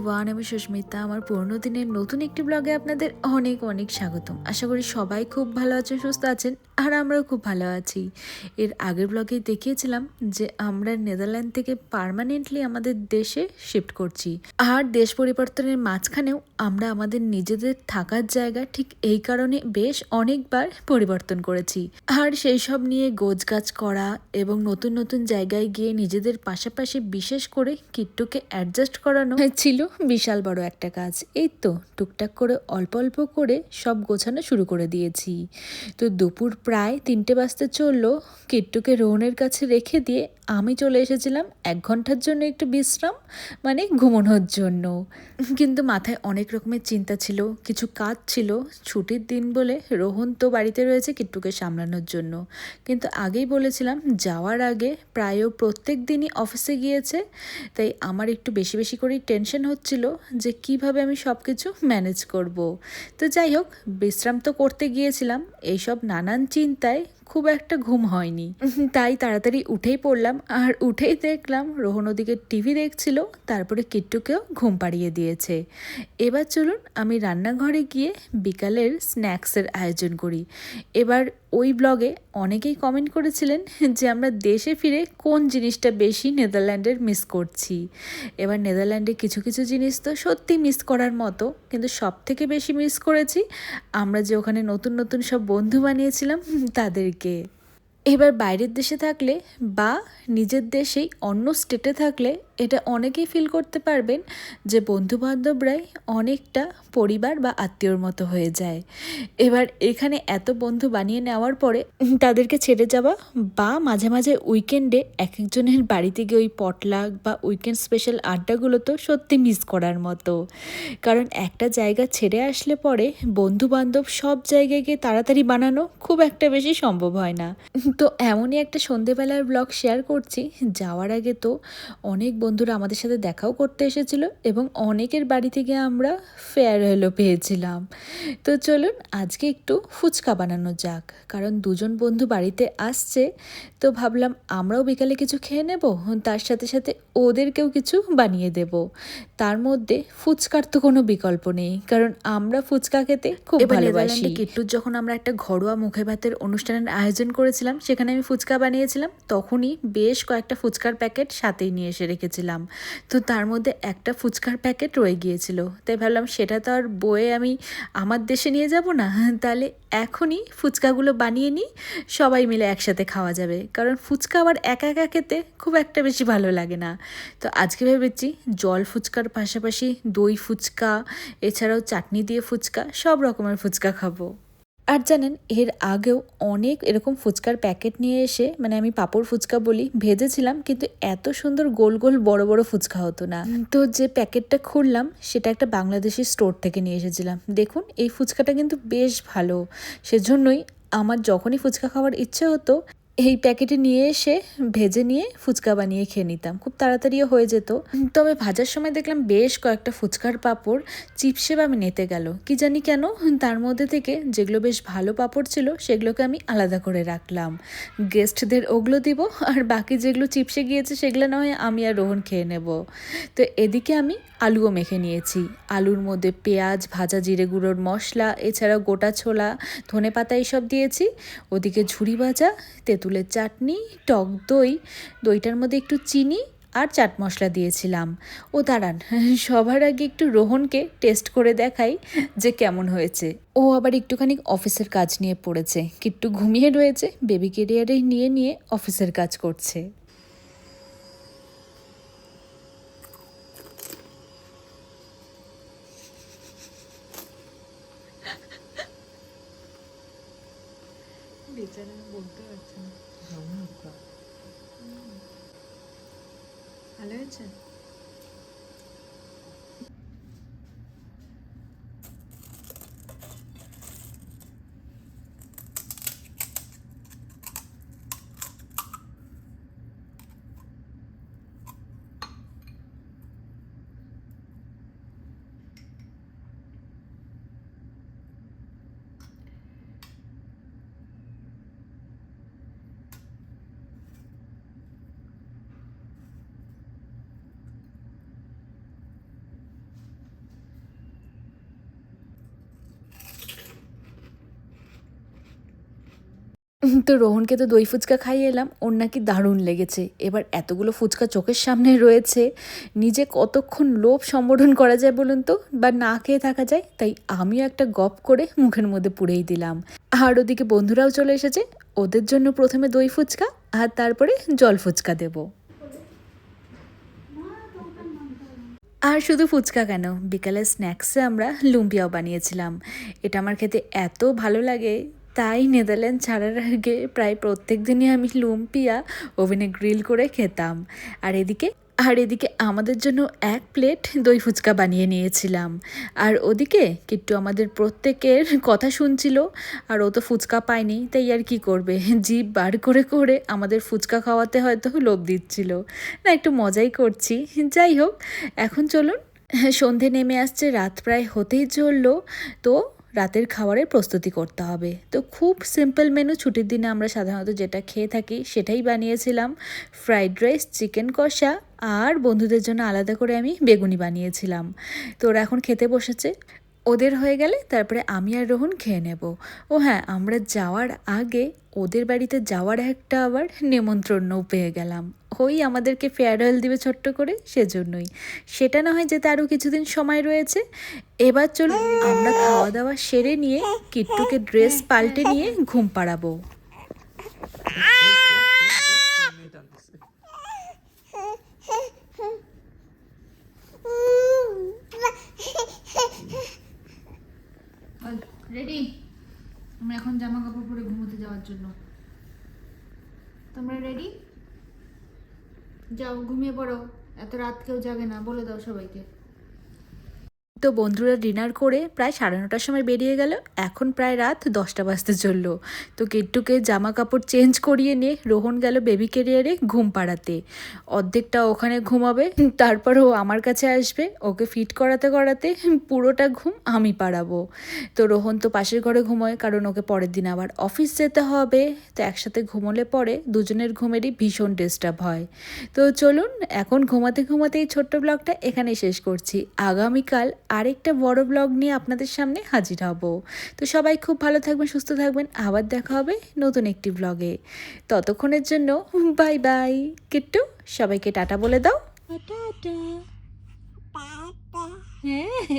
Everyone আমি সুস্মিতা। আমার পুরনো দিনের নতুন একটি ব্লগে আপনাদের অনেক অনেক স্বাগতম। আশা করি সবাই খুব ভালো আছেন, সুস্থ আছেন, আর আমরাও খুব ভালো আছি। এর আগের ব্লগে দেখিয়েছিলাম যে আমরা নেদারল্যান্ড থেকে পার্মানেন্টলি আমাদের দেশে শিফট করছি। আর দেশ পরিবর্তনের মাঝখানেও আমরা আমাদের নিজেদের থাকার জায়গা ঠিক এই কারণে বেশ অনেকবার পরিবর্তন করেছি। আর সেই সব নিয়ে গোছগাছ করা এবং নতুন নতুন জায়গায় গিয়ে নিজেদের পাশাপাশি বিশেষ করে কিট্টুকে অ্যাডজাস্ট করানো ছিল বিশাল বড় একটা কাজ। এই তো টুকটাক করে অল্প অল্প করে সব গোছানো শুরু করে দিয়েছি। তো দুপুর প্রায় তিনটে বাজতে চলল। কিট্টুকে রোহনের কাছে রেখে দিয়ে আমি চলে এসেছিলাম এক ঘণ্টার জন্য একটু বিশ্রাম মানে ঘুমানোর জন্য। কিন্তু মাথায় অনেক রকমের চিন্তা ছিল, কিছু কাজ ছিল, ছুটির দিন বলে রোহন তো বাড়িতে রয়েছে কিট্টুকে সামলানোর জন্য। কিন্তু আগেই বলেছিলাম, যাওয়ার আগে প্রায় প্রত্যেক দিনই অফিসে গিয়েছে, তাই আমার একটু বেশি বেশি করেই টেনশন হচ্ছিল যে কীভাবে আমি সব কিছু ম্যানেজ করব। তো যাই হোক, বিশ্রাম তো করতে গিয়েছিলাম এইসব নানান চিন্তায় খুব একটা ঘুম হয়নি। তাই তাড়াতাড়ি উঠেই পড়লাম। আর উঠেই দেখলাম রোহন ওদিকে টিভি দেখছিল তারপরে কিট্টুকেও ঘুম পাড়িয়ে দিয়েছে। এবার চলুন আমি রান্নাঘরে গিয়ে বিকালের স্ন্যাক্সের আয়োজন করি। এবার ওই ব্লগে অনেকেই কমেন্ট করেছিলেন যে আমরা দেশে ফিরে কোন জিনিসটা বেশি নেদারল্যান্ডের মিস করছি। এবার নেদারল্যান্ডে কিছু কিছু জিনিস তো সত্যি মিস করার মতো কিন্তু সব থেকে বেশি মিস করেছি আমরা যে ওখানে নতুন নতুন সব বন্ধু বানিয়েছিলাম তাদেরকে। এবার বাইরের দেশে থাকলে বা নিজের দেশেই অন্য স্টেটে থাকলে এটা অনেকেই ফিল করতে পারবেন যে বন্ধু বান্ধবরাই অনেকটা পরিবার বা আত্মীয়র মতো হয়ে যায়। এবার এখানে এত বন্ধু বানিয়ে নেওয়ার পরে তাদেরকে ছেড়ে যাওয়া বা মাঝে মাঝে উইকেন্ডে এক একজনের বাড়িতে গিয়ে ওই পটলাক বা উইকেন্ড স্পেশাল আড্ডাগুলো তো সত্যি মিস করার মতো। কারণ একটা জায়গা ছেড়ে আসলে পরে বন্ধু বান্ধব সব জায়গায় গিয়ে তাড়াতাড়ি বানানো খুব একটা বেশি সম্ভব হয় না। তো এমনই একটা সন্ধেবেলার ব্লগ শেয়ার করছি। যাওয়ার আগে তো অনেক বন্ধুরা আমাদের সাথে দেখাও করতে এসেছিল এবং অনেকের বাড়ি থেকে আমরা ফেয়ারওয়েলও পেয়েছিলাম। তো চলুন আজকে একটু ফুচকা বানানো যাক কারণ দুজন বন্ধু বাড়িতে আসছে তো ভাবলাম আমরাও বিকালে কিছু খেয়ে নেব তার সাথে সাথে ওদেরকেও কিছু বানিয়ে দেব। তার মধ্যে ফুচকার তো কোনো বিকল্প নেই কারণ আমরা ফুচকা খেতে খুব ভালোবাসি। কিট্টুর যখন আমরা একটা ঘরোয়া মুখে ভাতের অনুষ্ঠানের আয়োজন করেছিলাম সেখানে আমি ফুচকা বানিয়েছিলাম তখনই বেশ কয়েকটা ফুচকার প্যাকেট সাথেই নিয়ে এসে রেখেছিলাম তো তার মধ্যে একটা ফুচকার প্যাকেট রয়ে গিয়েছিল। তাই ভাবলাম সেটা তো আর বয়ে আমি আমার দেশে নিয়ে যাব না। তাহলে এখনই ফুচকাগুলো বানিয়ে নিই, সবাই মিলে একসাথে খাওয়া যাবে। কারণ ফুচকা আবার একা একা খেতে খুব একটা বেশি ভালো লাগে না। তো আজকে ভেবেছি জল ফুচকার পাশাপাশি দই ফুচকা, এছাড়াও চাটনি দিয়ে ফুচকা, সব রকমের ফুচকা খাব। আর জানেন, এর আগেও অনেক এরকম ফুচকার প্যাকেট নিয়ে এসে মানে আমি পাপড় ফুচকা বলি, ভেজেছিলাম, কিন্তু এত সুন্দর গোল গোল বড় বড় ফুচকা হতো না। তো যে প্যাকেটটা খুললাম, সেটা একটা বাংলাদেশি স্টোর থেকে নিয়ে এসেছিলাম। দেখুন, এই ফুচকাটা কিন্তু বেশ ভালো। সেজন্যই আমার যখনই ফুচকা খাওয়ার ইচ্ছে হতো এই প্যাকেটে নিয়ে এসে ভেজে নিয়ে ফুচকা বানিয়ে খেয়ে নিতাম। খুব তাড়াতাড়িও হয়ে যেত। তবে ভাজার সময় দেখলাম বেশ কয়েকটা ফুচকার পাঁপড় চিপসে বা আমি নেতে গেল। কি জানি কেন, তার মধ্যে থেকে যেগুলো বেশ ভালো পাঁপড় ছিল, সেগুলোকে আমি আলাদা করে রাখলাম। গেস্টদের ওগুলো দিব, আর বাকি যেগুলো চিপসে গিয়েছে, সেগুলো না হয় আমি আর রোহন খেয়ে নেব। তো এদিকে আমি আলুও মেখে নিয়েছি। আলুর মধ্যে পেঁয়াজ, ভাজা জিরে গুঁড়োর মশলা, এছাড়াও গোটা ছোলা ধনে পাতা এইসব দিয়েছি। ওদিকে ঝুড়ি ভাজা তেঁতুলের চাটনি, টক দই, দইটার মধ্যে একটু চিনি আর চাট মশলা দিয়েছিলাম। ও দাঁড়ান, সবার আগে একটু রোহনকে টেস্ট করে দেখাই যে কেমন হয়েছে। ও আবার একটুখানি অফিসের কাজ নিয়ে পড়েছে, কিট্টু ঘুমিয়ে রয়েছে, বেবি কেরিয়ারে নিয়ে নিয়ে অফিসের কাজ করছে। বেচারা বলতে পারছে না ভালো হয়েছে তো রোহনকে তো দই ফুচকা খাইয়ে এলাম। ওর নাকি দারুণ লেগেছে। এবার এতগুলো ফুচকা চোখের সামনে রয়েছে। নিজে কতক্ষণ লোভ সম্বোধন করা যায় বলুন তো? বা না খেয়ে থাকা যায়? তাই আমিও একটা গপ করে মুখের মধ্যে পুড়েই দিলাম। আর ওদিকে বন্ধুরাও চলে এসেছে। ওদের জন্য প্রথমে দই ফুচকা, আর তারপরে জল ফুচকা দেবো। আর শুধু ফুচকা কেন? বিকালে স্ন্যাক্সে আমরা লুম্পিয়াও বানিয়েছিলাম। এটা আমার খেতে এত ভালো লাগে। তাই নেদারল্যান্ড ছাড়ার আগে প্রায় প্রত্যেক দিনই আমি লুম্পিয়া ওভেনে গ্রিল করে খেতাম। আর এদিকে আর এদিকে আমাদের জন্য এক প্লেট দই ফুচকা বানিয়ে নিয়েছিলাম। আর ওদিকে কিট্টু আমাদের প্রত্যেকের কথা শুনছিল, আর ও তো ফুচকা পায়নি, তাই আর কি করবে? জিভ বার করে করে আমাদের ফুচকা খাওয়াতে হয়তো লোভ দিচ্ছিল। না, একটু মজাই করছি। যাই হোক, এখন চলুন। সন্ধে নেমে আসছে, রাত প্রায় হতেই চলল। তো রাতের খাবারের প্রস্তুতি করতে হবে। তো খুব সিম্পল মেনু ছুটির দিনে আমরা সাধারণত যেটা খেয়ে থাকি সেটাই বানিয়েছিলাম। ফ্রাইড রাইস চিকেন কষা আর বন্ধুদের জন্য আলাদা করে আমি বেগুনি বানিয়েছিলাম। তো ওরা এখন খেতে বসেছে? ওদের হয়ে গেলে তারপরে আমি আর রোহন খেয়ে নেব। ও হ্যাঁ আমরা যাওয়ার আগে ওদের বাড়িতে যাওয়ার একটা আবার নেমন্ত্রণও পেয়ে গেলাম। ওই আমাদেরকে ফেয়ারওয়েল দিবে ছোট্ট করে, সেজন্যই। সেটা না হয় যেতে আরও কিছুদিন সময় রয়েছে। এবার চলুন, আমরা খাওয়া দাওয়া সেরে নিয়ে কিট্টুকে ড্রেস পাল্টে নিয়ে ঘুম পাড়াবো। রেডি আমরা এখন জামা কাপড় পরে ঘুমোতে যাওয়ার জন্য। তোমরা রেডি যাও, ঘুমিয়ে পড়ো। এত রাত কেউ জাগে না, বলে দাও সবাইকে। তো বন্ধুরা ডিনার করে প্রায় সাড়ে নটার সময় বেরিয়ে গেল। এখন প্রায় রাত দশটা বাজতে চলল। তো কিট্টুকে জামা কাপড় চেঞ্জ করিয়ে নিয়ে রোহন গেল বেবি ক্যারিয়ারে ঘুম পাড়াতে। অর্ধেকটা ওখানে ঘুমাবে তারপর ও আমার কাছে আসবে। ওকে ফিট করাতে করাতে পুরোটা ঘুম আমি পাড়াবো। তো রোহন তো পাশের ঘরে ঘুমোয়, কারণ ওকে পরের দিন আবার অফিস যেতে হবে। তো একসাথে ঘুমোলে পরে দুজনের ঘুমেরই ভীষণ ডিস্টার্ব হয়। তো চলুন, এখন ঘুমাতে ঘুমাতে এই ছোট্ট ব্লগটা এখানেই শেষ করছি। আগামীকাল আরেকটা বড় ব্লগ নিয়ে আপনাদের সামনে হাজির হব। তো সবাই খুব ভালো থাকবেন সুস্থ থাকবেন। আবার দেখা হবে নতুন একটি ব্লগে ততক্ষণের জন্য বাই বাই কিট্টু সবাইকে টাটা বলে দাও। টাটা। হ্যাঁ।